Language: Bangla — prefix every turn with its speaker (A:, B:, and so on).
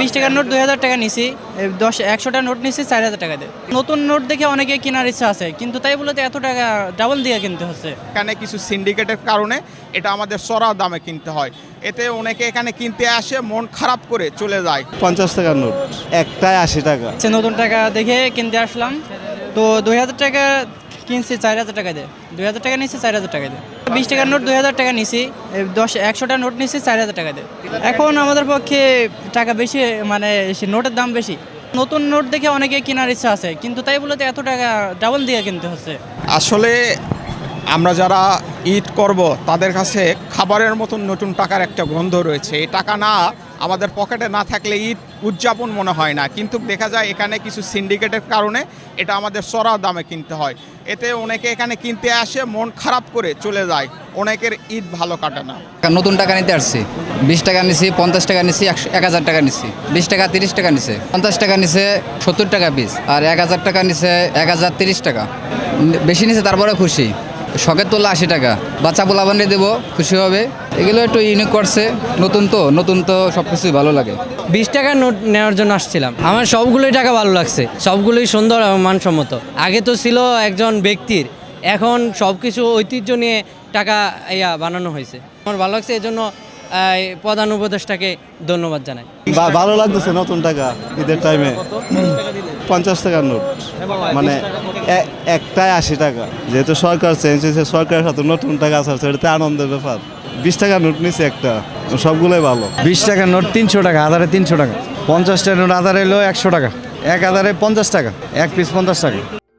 A: বিশ টাকার নোট দুই হাজার টাকা নিছি দশ একশোটা নোট নিছি চার হাজার টাকা দিয়ে। নতুন নোট দেখে অনেকে কেনার ইচ্ছা আছে কিন্তু তাই বলে তো এত টাকা ডাবল দিয়ে কিনতে হচ্ছে।
B: এখানে কিছু সিন্ডিকেটের কারণে এটা আমাদের চড়া দামে কিনতে হয়। এতে অনেকে এখানে কিনতে আসে মন খারাপ করে চলে যায়।
C: পঞ্চাশ টাকার নোট একটাই আশি টাকা।
A: সে নতুন টাকা দেখে কিনতে আসলাম। তো দুই হাজার টাকা কিনছি চার হাজার টাকা দিয়ে। দুই হাজার টাকা নিচ্ছি চার হাজার টাকা দিয়ে। বিশ টাকার নোট, দুই হাজার টাকা নিছি। দশ, একশোটা নোট নিচ্ছি চার হাজার টাকা দিয়ে। এখন আমাদের পক্ষে টাকা বেশি মানে নোটের দাম বেশি। নতুন নোট দেখে অনেকে কেনার ইচ্ছা আছে, কিন্তু তাই বলে তো এত টাকা ডাবল দিয়ে কিনতে হচ্ছে।
B: আসলে আমরা যারা ঈদ করব, তাদের কাছে খাবারের মতন নতুন টাকার একটা গন্ধ রয়েছে। এই টাকা না, আমাদের পকেটে না থাকলে ঈদ উদযাপন মনে হয় না। কিন্তু দেখা যায় এখানে কিছু সিন্ডিকেটের কারণে এটা আমাদের চড়া দামে কিনতে হয়। এতে অনেকে এখানে কিনতে আসে, মন খারাপ করে চলে যায়। অনেকের ঈদ ভালো কাটে না।
D: নতুন টাকা নিতে আসছি। বিশ টাকা নিছি, পঞ্চাশ টাকা নিছি এক হাজার টাকা নিছি। বিশ টাকা, তিরিশ টাকা নিছে। পঞ্চাশ টাকা নিছে, সত্তর টাকা পিস। আর এক হাজার টাকা নিছে, এক হাজার তিরিশ টাকা। বেশি নিছে, তারপরে খুশি। শখের তোলা আশি টাকা। বাচ্চা বানিয়ে দেবো, খুশি হবে। এগুলো একটু ইউনিক করছে, নতুন তো নতুন তো সব কিছুই ভালো লাগে।
E: বিশ টাকা নোট নেওয়ার জন্য আসছিলাম। আমার সবগুলোই টাকা ভালো লাগছে, সবগুলোই সুন্দর এবং মানসম্মত। আগে তো ছিল একজন ব্যক্তির, এখন সব কিছু ঐতিহ্য নিয়ে টাকা ইয়া বানানো হয়েছে। আমার ভালো লাগছে এই জন্য এই প্রধান উপদেষ্টাকে ধন্যবাদ জানাই।
C: বা- ভালো লাগতেছে নতুন টাকা ঈদের টাইমে পঞ্চাশ টাকার নোট। মানে একটাই আশি টাকা। যেহেতু সরকার চেঞ্জ হয়েছে সরকারের সাথে নতুন টাকা আছে এটাতে আনন্দের ব্যাপার। বিশ টাকার নোট নিচ্ছে একটা। সবগুলোই ভালো।
F: বিশ টাকার নোট তিনশো টাকা আধারে তিনশো টাকা। পঞ্চাশ টাকার নোট আধারে এলো একশো টাকা। এক আধারে পঞ্চাশ টাকা। এক পিস পঞ্চাশ টাকা।